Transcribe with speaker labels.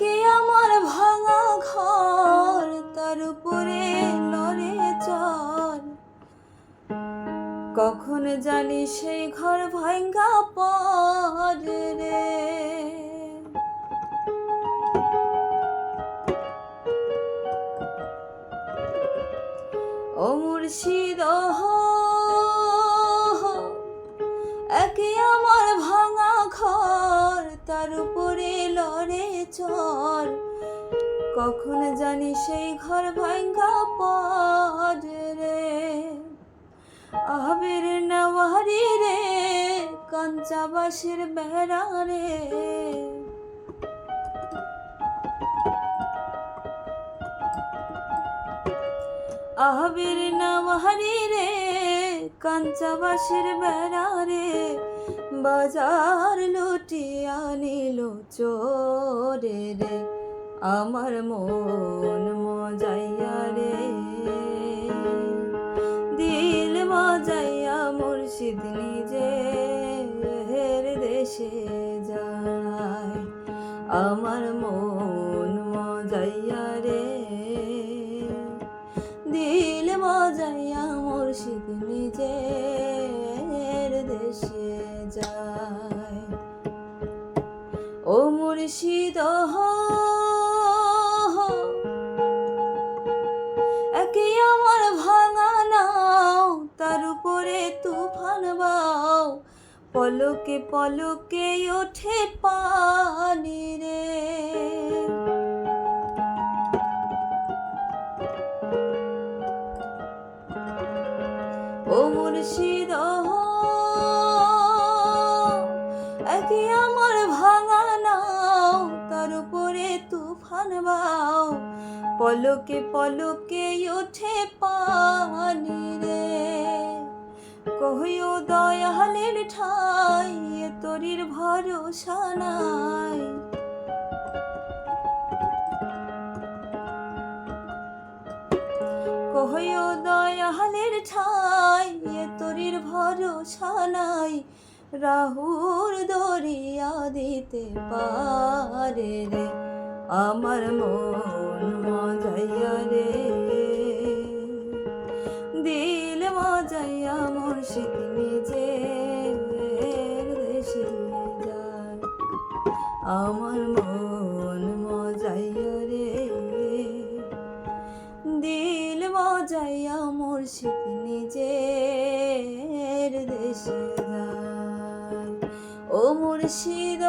Speaker 1: থাকে আমার ভাঙা ঘর, তার উপরে নরে চল কখন জানি সেই ঘর ভাঙ্গা পরে রে। ও মুর্শিদ একে আমার ভাঙা ঘর, তার উপরে লড়ে চল কখন জানি সেই ঘর ভাঙ্গা পড়ে রে? আবির নওয়ারি রে, কাঞ্চা বাসের বেড়া রে। আবির নওয়ারি রে, কাঞ্চা বাসের বেড়া রে। বাজার লুটিয়া নিল চোরে রে। আমার মন মজাইয়া রে। দিল মজাইয়া মুর্শিদ নিজে হের দেশে যায়। আমার মন মজাইয়া রে। দিল মজাইয়া মুর্শিদ নিজের দেশে যায়। ও মুর্শিদ একে তার উপরে তুফান বাও। পলকে পলকে ওঠে পানি রে। ও মুর্শিদ, একে আমার ভাঙা নাও। তার উপরে তুফান বাও। পলকে পলকে ওঠে পানি রে। কহিও দয়ালের ঠাই তরির ভরসা নাই। কহিও দয়ালের ঠাই তরির ভরসা নাই। রাহুর দরিয়া দিতে পারে রে আমার মন। আমার মন মজাইয়া রে। দিল মজাইয়া মুর্শিদ নিজের দেশে ও মুর্শিদ মুর্শিদ